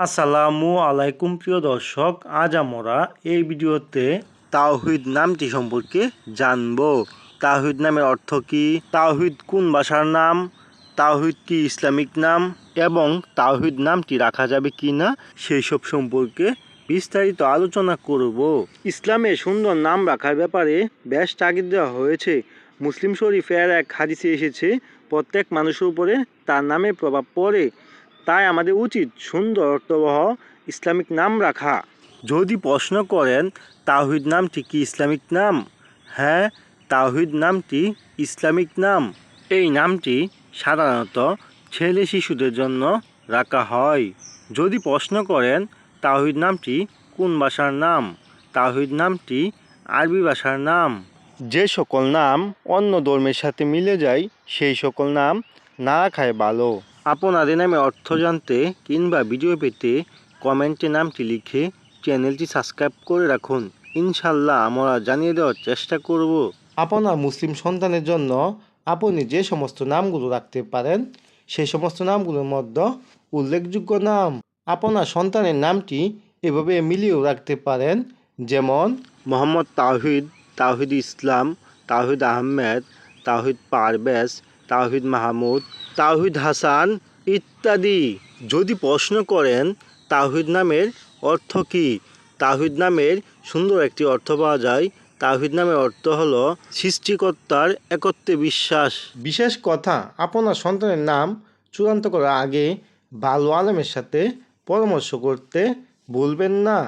আসসালামু আলাইকুম প্রিয় দর্শক, আজ আমরা এই ভিডিওতে তাওহিদ নামটি সম্পর্কে জানব। তাওহিদ নামের অর্থ কি? তাওহিদ কোন ভাষার নাম? তাওহিদ কি ইসলামিক নাম? এবং তাওহিদ নামটি রাখা যাবে কি না সেই সব সম্পর্কে বিস্তারিত আলোচনা করব। ইসলামে সুন্দর নাম রাখার ব্যাপারে বেশ তাগিদ দেওয়া হয়েছে। মুসলিম শরীফের এক হাদিসে এসেছে, প্রত্যেক মানুষের উপরে তার নামে প্রভাব পড়ে। তাই আমাদের উচিত সুন্দর অর্থবহ ইসলামিক নাম রাখা। যদি প্রশ্ন করেন, তাওহিদ নামটি কি ইসলামিক নাম? হ্যাঁ তাওহিদ নামটি ইসলামিক নাম। এই নামটি সাধারণত ছেলে শিশুদের জন্য রাখা হয়। যদি প্রশ্ন করেন, তাওহিদ নামটি কোন ভাষার নাম? তাওহিদ নামটি আরবি ভাষার নাম। যে সকল নাম অন্য ধর্মের সাথে মিলে যায়, সেই সকল নাম না রাখায় ভালো। আপনাদের নামে অর্থ জানতে কিংবা ভিডিও পেতে কমেন্টে নামটি লিখে চ্যানেলটি সাবস্ক্রাইব করে রাখুন। ইনশাল্লাহ আমরা জানিয়ে দেওয়ার চেষ্টা করব। আপনার মুসলিম সন্তানের জন্য আপনি যে সমস্ত নামগুলো রাখতে পারেন সেই সমস্ত নামগুলোর মধ্যে উল্লেখযোগ্য নাম আপনার সন্তানের নামটি এভাবে মিলিয়েও রাখতে পারেন যেমন মোহাম্মদ তাওহিদ তাহিদ ইসলাম তাহিদ আহমেদ তাহিদ পারভেজ তাওহিদ মাহমুদ তাওহিদ হাসান ইত্যাদি। যদি প্রশ্ন করেন, তাওহিদ নামের অর্থ কী? তাওহিদ নামের সুন্দর একটি অর্থ পাওয়া যায়। তাওহিদ নামের অর্থ হলো সৃষ্টিকর্তার একত্রে বিশ্বাস। বিশেষ কথা, আপনার সন্তানের নাম চূড়ান্ত করার আগে ভালো আলমের সাথে পরামর্শ করতে ভুলবেন না।